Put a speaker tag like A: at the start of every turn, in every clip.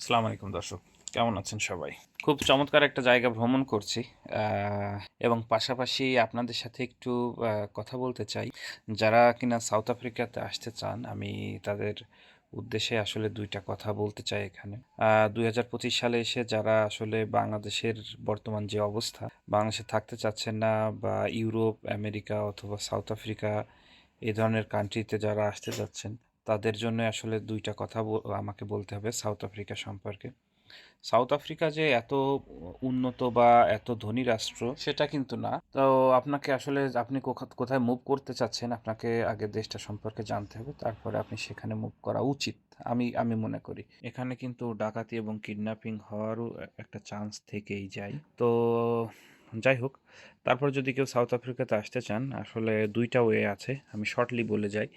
A: আসসালামু আলাইকুম দর্শক, কেমন আছেন সবাই? খুব চমৎকার একটা জায়গা ভ্রমণ করছি এবং পাশাপাশি আপনাদের সাথে একটু কথা বলতে চাই। যারা কিনা সাউথ আফ্রিকাতে আসতে চান, আমি তাদের উদ্দেশ্যে আসলে দুইটা কথা বলতে চাই এখানে। দুই হাজার পঁচিশ সালে এসে যারা আসলে বাংলাদেশের বর্তমান যে অবস্থা, বাংলাদেশে থাকতে চাচ্ছেন না বা ইউরোপ, আমেরিকা অথবা সাউথ আফ্রিকা এই ধরনের কান্ট্রিতে যারা আসতে যাচ্ছেন তাদের জন্য আসলে দুইটা কথা আমাকে বলতে হবে সাউথ আফ্রিকা সম্পর্কে। সাউথ আফ্রিকা যে এত উন্নত বা এত ধনী রাষ্ট্র, সেটা কিন্তু না। তো আপনাকে আসলে আপনি কোথায় মুভ করতে চাচ্ছেন, আপনাকে আগে দেশটা সম্পর্কে জানতে হবে, তারপরে আপনি সেখানে মুভ করা উচিত, আমি আমি মনে করি। এখানে কিন্তু ডাকাতি এবং কিডন্যাপিং হওয়ারও একটা চান্স থেকেই যায়। তো যাই হোক তারপর যদি কেউ সাউথ আফ্রিকাতে আসতে চান, আসলে দুইটা ওয়ে আছে, আমি শর্টলি বলে যাই।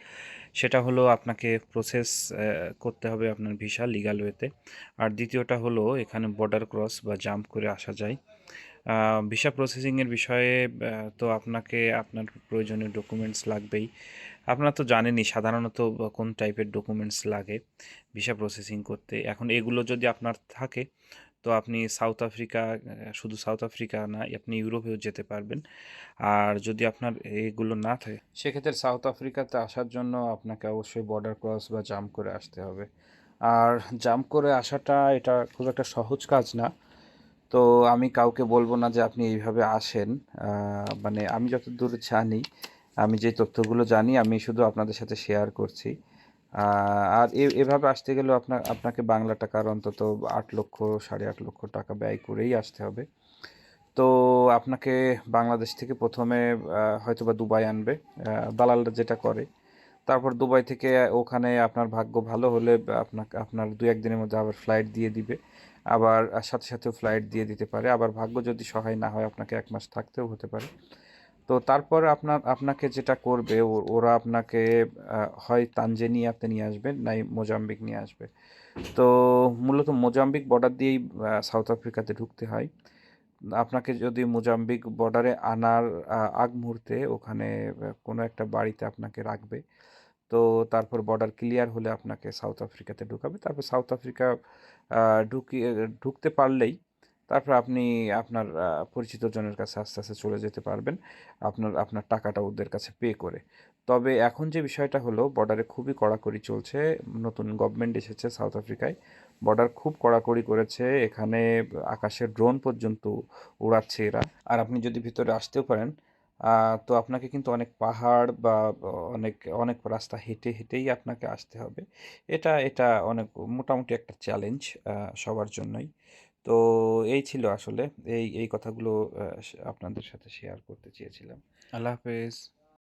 A: সেটা হলো আপনাকে প্রসেস করতে হবে আপনার ভিসা লিগাল ওয়েতে আর দ্বিতীয়টা হলো এখানে বর্ডার ক্রস বা জাম্প করে আসা যায়। ভিসা প্রসেসিংয়ের বিষয়ে তো আপনাকে আপনার প্রয়োজনীয় ডকুমেন্টস লাগবেই। আপনারা তো জানেনই সাধারণত কোন টাইপের ডকুমেন্টস লাগে ভিসা প্রসেসিং করতে। এখন এগুলো যদি আপনার থাকে তো আপনি সাউথ আফ্রিকা শুধু সাউথ আফ্রিকা না, আপনি ইউরোপেও যেতে পারবেন। আর যদি আপনার এগুলো না থাকে, সেক্ষেত্রে সাউথ আফ্রিকাতে আসার জন্য আপনাকে অবশ্যই বর্ডার ক্রস বা জাম্প করে আসতে হবে। আর জাম্প করে আসাটা, এটা খুব একটা সহজ কাজ না। তো আমি কাউকে বলব না যে আপনি এইভাবে আসেন। মানে আমি যতদূর জানি, আমি যে তথ্যগুলো জানি, আমি শুধু আপনাদের সাথে শেয়ার করছি। আর এভাবে আসতে গেলেও আপনার, আপনাকে বাংলা টাকার অন্তত আট লক্ষ, সাড়ে আট লক্ষ টাকা ব্যয় করেই আসতে হবে। তো আপনাকে বাংলাদেশ থেকে প্রথমে হয়তো বা দুবাই আনবে দালালরা যেটা করে। তারপর দুবাই থেকে ওখানে আপনার ভাগ্য ভালো হলে আপনাকে, আপনার দু একদিনের মধ্যে আবার ফ্লাইট দিয়ে দিবে। আবার সাথে সাথেও ফ্লাইট দিয়ে দিতে পারে। আবার ভাগ্য যদি সহায় না হয়, আপনাকে এক মাস থাকতেও হতে পারে। তো তারপর আপনার, আপনাকে যেটা করবে ওরা আপনাকে হয় তানজেনিয়াতে নিয়ে আসবে নাই মোজাম্বিক নিয়ে আসবে। তো মূলত মোজাম্বিক বর্ডার দিয়েই সাউথ আফ্রিকাতে ঢুকতে হয়। আপনাকে যদি মোজাম্বিক বর্ডারে আনার আগ মুহূর্তে ওখানে কোনো একটা বাড়িতে আপনাকে রাখবে। তো তারপর বর্ডার ক্লিয়ার হলে আপনাকে সাউথ আফ্রিকাতে ঢুকাবে। তারপর সাউথ আফ্রিকা ঢুকিয়ে ঢুকতে পারলেই তারপর আপনি আপনার পরিচিত জনের কাছে আস্তে আস্তে চলে যেতে পারবেন। আপনার আপনার টাকাটা ওদের কাছে পে করে। তবে এখন যে বিষয়টা হলো বর্ডারে খুবই কড়াকড়ি চলছে। নতুন গভর্নমেন্ট এসেছে সাউথ আফ্রিকায় বর্ডার খুব কড়াকড়ি করেছে। এখানে আকাশের ড্রোন পর্যন্ত উড়াচ্ছে এরা। আর আপনি যদি ভিতরে আসতেও পারেন তো আপনাকে কিন্তু অনেক পাহাড় বা অনেক অনেক রাস্তা হেঁটে, হেঁটেই আপনাকে আসতে হবে। এটা এটা অনেক মোটামুটি একটা চ্যালেঞ্জ সবার জন্যই। তো এই ছিল আসলে এই এই কথাগুলো আপনাদের সাথে শেয়ার করতে চেয়েছিলাম। আল্লাহ হাফেজ।